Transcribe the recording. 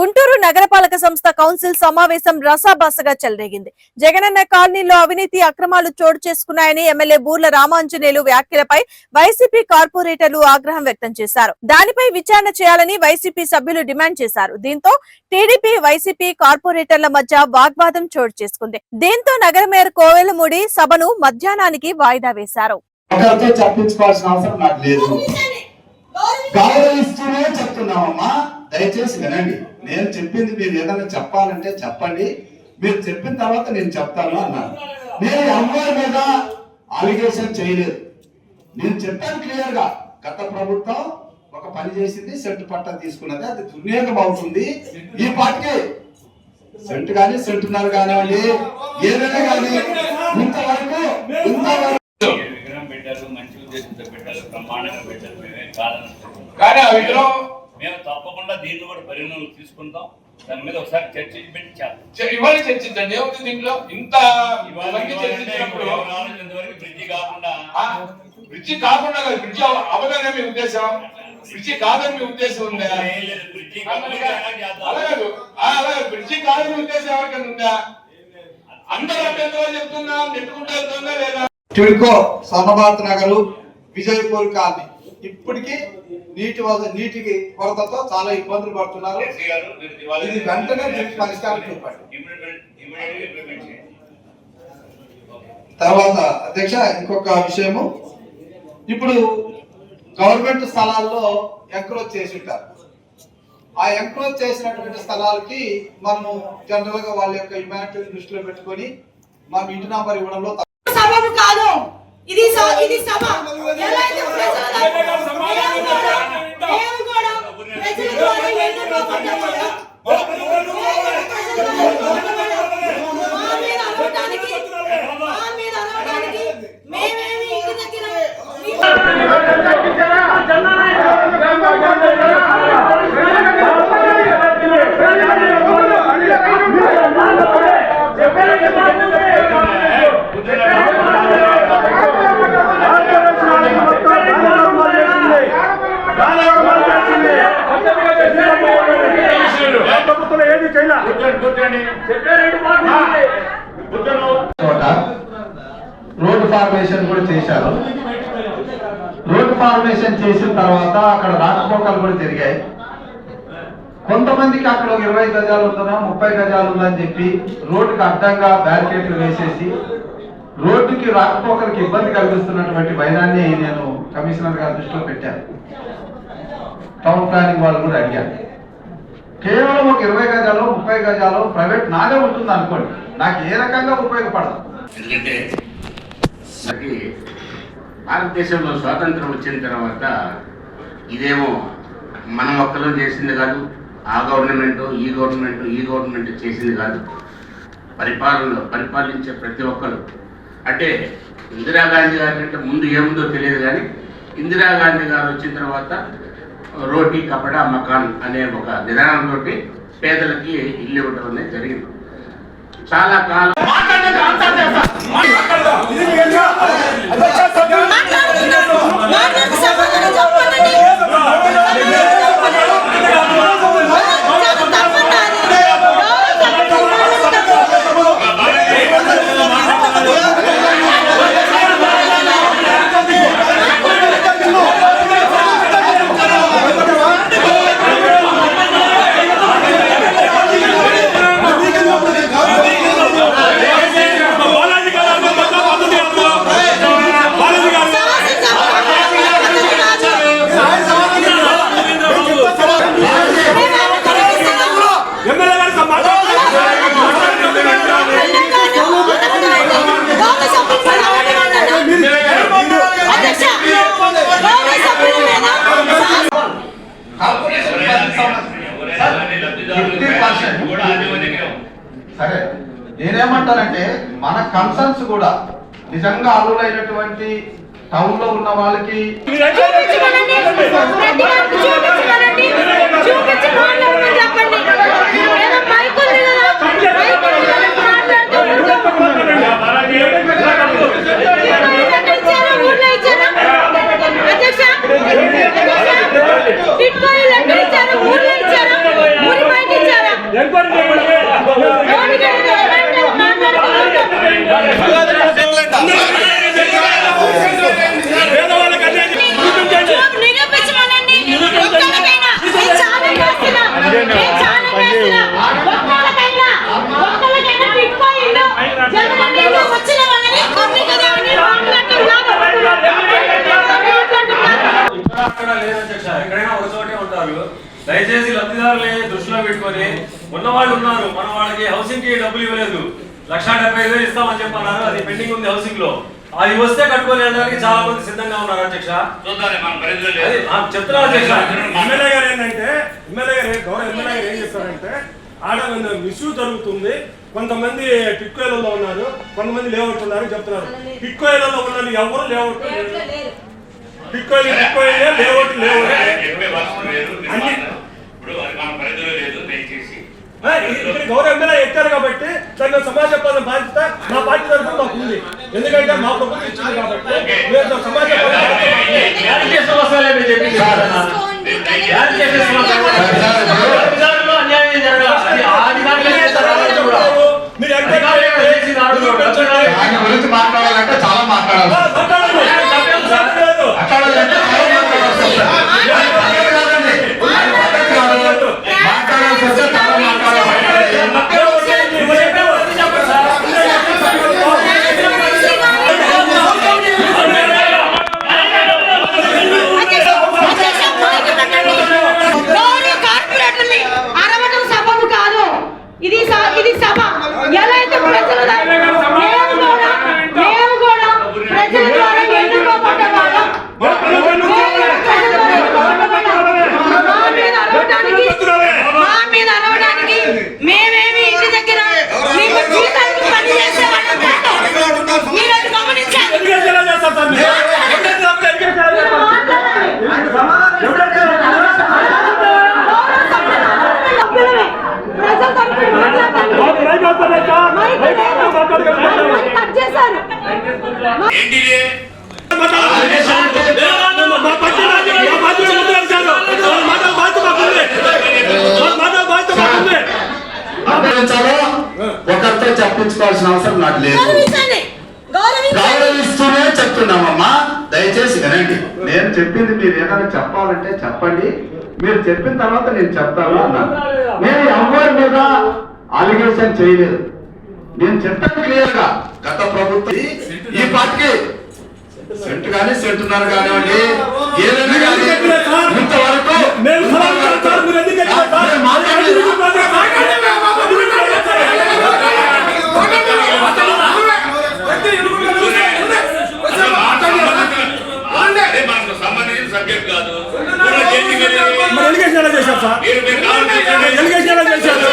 గుంటూరు నగరపాలక సంస్థ కౌన్సిల్ సమావేశం రసాబసగా చెలరేగింది. జగనన్న కాలనీలో అవినీతి అక్రమాలు చోటు చేసుకున్నాయని ఎమ్మెల్యే బూర్ల రామాంజనేయులు వ్యాఖ్యలపై వైసీపీ కార్పొరేటర్లు ఆగ్రహం వ్యక్తం చేశారు. దానిపై విచారణ చేయాలని వైసీపీ సభ్యులు డిమాండ్ చేశారు. దీంతో టీడీపీ వైసీపీ కార్పొరేటర్ల మధ్య వాగ్వాదం చోటు చేసుకుంది. దీంతో నగర మేయర్ కోవెలమూడి సభను మధ్యాహ్నానికి వాయిదా వేశారు. చెప్తున్నామమ్మా. దయచేసి వినండి. నేను చెప్పింది మీరు ఏదైనా చెప్పాలంటే చెప్పండి. మీరు చెప్పిన తర్వాత నేను చెప్తాను అన్నాను నేను ఎవరి మీద అలిగేషన్ చేయలేదు. నేను చెప్పాను క్లియర్గా గత ప్రభుత్వం ఒక పని చేసింది సెంటు పట్టా తీసుకున్నది అది దుర్వినియోగం అవుతుంది. ఈ పాటికి సెంటు కానీ సెంటున్నర కానివ్వండి ఏదైనా కానీ ఇంతవరకు ఇంతవరకు విగ్రహం పెట్టారు మంచి ఉద్దేశంతో పెట్టారు బ్రహ్మాండంగా పెట్టారు మేమే కానీ ఆ విగ్రహం మేము తప్పకుండా దీన్ని కూడా పరిగణలోకి తీసుకుంటాం. దాని మీద ఒకసారి చర్చించి పెట్టి చేద్దాం. చ- ఇవాళ చర్చించండి. ఏముంది దీంట్లో? ఇంత చర్చించినప్పుడు ఆలోచించేంతవరకు బ్రిడ్జి కాకుండా. ఆ, బ్రిడ్జి కాకుండా బ్రిడ్జి అవ- అవగానే మీ ఉద్దేశం. బ్రిడ్జి కాదని మీ ఉద్దేశం ఉందా? అలాగే అలాగే బ్రిడ్జి కాదని ఉద్దేశం ఎవరికైనా ఉందా? అందరూ అభ్యంతరాలు చెప్తున్నా నెట్టుకుంటూ వెళ్తుందా లేదా? TIDCO Somnath Nagar Vijayapur colony. ఇప్పటికీ నీటి నీటికి కొరతతో చాలా ఇబ్బందులు పడుతున్నారు. ఇది వెంటనే దీనికి పరిష్కారం చూపండి. తర్వాత అధ్యక్ష ఇంకొక విషయము. ఇప్పుడు గవర్నమెంట్ స్థలాల్లో ఎంక్రోచ్ చేసి ఉంటారు. ఆ ఎంక్రోచ్ చేసినటువంటి స్థలాలకి మనము జనరల్గా వాళ్ళ యొక్క హ్యుమానిటీ దృష్టిలో పెట్టుకొని మనం ఇంటి నంబర్ ఇవ్వడంలో కాదు. ఇది ఇది సభ. ఎలా అయితే ప్రజల మేము కూడా మేము కూడా ప్రజల ద్వారా ఎన్నుకోబడ్డామో, మా మీద అరవడానికి మా మీద అరవడానికి మేమేమి ఇంటి దగ్గర ప్రభుత్వం ఏది చేయాలి చోట రోడ్ ఫార్మేషన్ కూడా చేశారు. రోడ్ ఫార్మేషన్ చేసిన తర్వాత అక్కడ రాకపోకలు కూడా జరిగాయి. కొంతమందికి అక్కడ ఒక ఇరవై గజాలు ఉందనో ముప్పై గజాలు ఉందని చెప్పి రోడ్డుకి అడ్డంగా బ్యారికేడ్లు వేసేసి రోడ్డుకి రాకపోకలకు ఇబ్బంది కలిగిస్తున్నటువంటి వైనాన్ని నేను కమిషనర్ గారి దృష్టిలో పెట్టాను. టౌన్ ప్లానింగ్ వాళ్ళు కూడా అడిగాను కేవలం ఒక ఇరవై గజాలు ముప్పై గజాలు ప్రైవేట్ నాదే ఉంటుంది అనుకోండి. నాకు ఏ రకంగా ఉపయోగపడదు. ఎందుకంటే మనకి భారతదేశంలో స్వాతంత్రం వచ్చిన తర్వాత ఇదేమో మనం ఒక్కరు చేసింది కాదు ఆ గవర్నమెంట్ ఈ గవర్నమెంట్ ఈ గవర్నమెంట్ చేసింది కాదు. పరిపాలనలో పరిపాలించే ప్రతి ఒక్కరు. అంటే ఇందిరాగాంధీ గారి కంటే ముందు ఏముందో తెలియదు కానీ ఇందిరాగాంధీ గారు వచ్చిన తర్వాత రోటీ కపడా మకాన్ అనే ఒక విధానంతో పేదలకి ఇల్లు ఇవ్వడం అనేది జరిగింది. చాలా కాలం మాట్లాడి సమాధానం చెప్పండి బాలాజీ గారు అన్న మొత్తం పద్ధతి అమ్మ. బాలాజీ గారు ఎమ్మెల్యే గారు ఎవరైనా కానీ లబ్ధిదారులు 50% కూడా అదే దగ్గర ఉంది. సరే నేనేమంటానంటే మన కన్సర్న్స్ కూడా నిజంగా అర్హులైనటువంటి టౌన్లో ఉన్న వాళ్ళకి చేస్తున్నారు దయచేసి లబ్ధిదారులే దృష్టిలో పెట్టుకొని ఉన్నవాళ్ళు ఉన్నారు. మన వాళ్ళకి హౌసింగ్కి డబ్బులు ఇవ్వలేదు. లక్ష డెబ్బై వేలు ఇస్తామని చెప్పన్నారు. అది పెండింగ్ ఉంది హౌసింగ్లో. అది వస్తే కట్టుకోలేదానికి చాలా మంది సిద్ధంగా ఉన్నారు అధ్యక్ష. చెప్తున్నారు అధ్యక్ష. ఎమ్మెల్యే గారు ఏంటంటే ఎమ్మెల్యే గారు గౌరవ ఎమ్మెల్యే గారు ఏం చెప్తారంటే ఆడ ఇష్యూ జరుగుతుంది. కొంతమంది టిక్కోయిలలో ఉన్నారు కొంతమంది లేఅవుట్ ఉన్నారు చెప్తున్నారు. టిక్కోయిలలో ఉన్నారు ఎవరు లేవట్టు టిక్కోయిలు టిక్కోయిలే లేఅవుట్ లేఅవుట్ లేదు మీరు అన్ని- మాట్లాడు. ఇప్పుడు అది మన పరిధిలో లేదు దయచేసి ఇక్కడ గౌరవ ఎమ్మెల్యే ఎక్కారు కాబట్టి దాన్ని సమాజ చెప్పాలని బాధ్యత మా పార్టీ తరఫున మాకు ఉంది ఎందుకంటే మా ప్రభుత్వం ఇచ్చింది కాబట్టి మేము సమాజ సమస్యలే చెప్పింది కాదన్నా. గ్యారంటీ సమస్యలు విధానంలో అన్యాయం జరగాలి అది ఆ అధికారులే చేస్తారు రావచ్చు కూడా. మీరు ఎంత అధికారులే చేసి నాడు పెంచండి. దాని గురించి మాట్లాడాలంటే చాలా మాట్లాడాలి మాట్లాడండి. మాట్లాడలేదు. మాట్లాడాలంటే చాలా మాట్లాడాల్సి వస్తుంది. అది పద్ధతి కాదండి. అది పద్ధతి కాదు. మాట్లాడాల్సి వస్తే చాలా మాట్లాడాలి గౌరవ కార్పొరేటర్ని అరవడం సభము కాదు ఇది స- ఇది సభ ఎలా అయితే ప్రజల ద- మేము కూడా మేము కూడా ప్రజల ద్వారా ఎన్నుకోబడ్డ వాళ్ళం. మేము కూడా ప్రజల ద్వారా ఎన్నుకోబడ్డ వాళ్ళం. మా మీద అరవడానికి మా మీద అరవడానికి మేమేమి ఇంటి దగ్గర మీకు జీతానికి పని చేసే వాళ్ళం కాదు. మీరు అది గమనించాలి ఎందుకంటే ఎలా చేస్తారు సార్ మీరు? ఎందుకంటే అప్పుడు ఎందుకంటే ఎలా చేస్తారు? ప్రజల తరపున మాట్లాడతాను. మాకు రైతు వస్తారా సార్? మైక్ రైతు లేదు. వస్తారా? మాట్లాడగలరా? మైక్ కట్ చేశారు ఏంటిది మా పార్టీ రాజు- మా పార్టీలో ముందు వచ్చారు. వాళ్ళ మాటల బాధ్యత మాకుంది. వాళ్ళ మాటల బాధ్యత మాకుంది. గౌరవించాలో ఒకరితో చెప్పించుకోవాల్సిన అవసరం నాకు లేదు గౌరవిస్తూనే చెప్తున్నామమ్మా. దయచేసి వినండి. నేను చెప్పింది మీరు ఏదైనా చెప్పాలంటే చెప్పండి. మీరు చెప్పిన తర్వాత నేను చెప్తాను అన్నాను నేను ఎవరి మీద అలిగేషన్ చేయలేదు. నేను చెప్పాను క్లియర్గా గత ప్రభుత్వం ఈ పార్టీకి సెంటు కానీ సెంటున్నర కానివ్వండి ఏదైనా కానీ ఇంతవరకు మీరు ఎందుకు ఎక్కడ సార్? ఎలిగేషన్ ఎలా చేశారు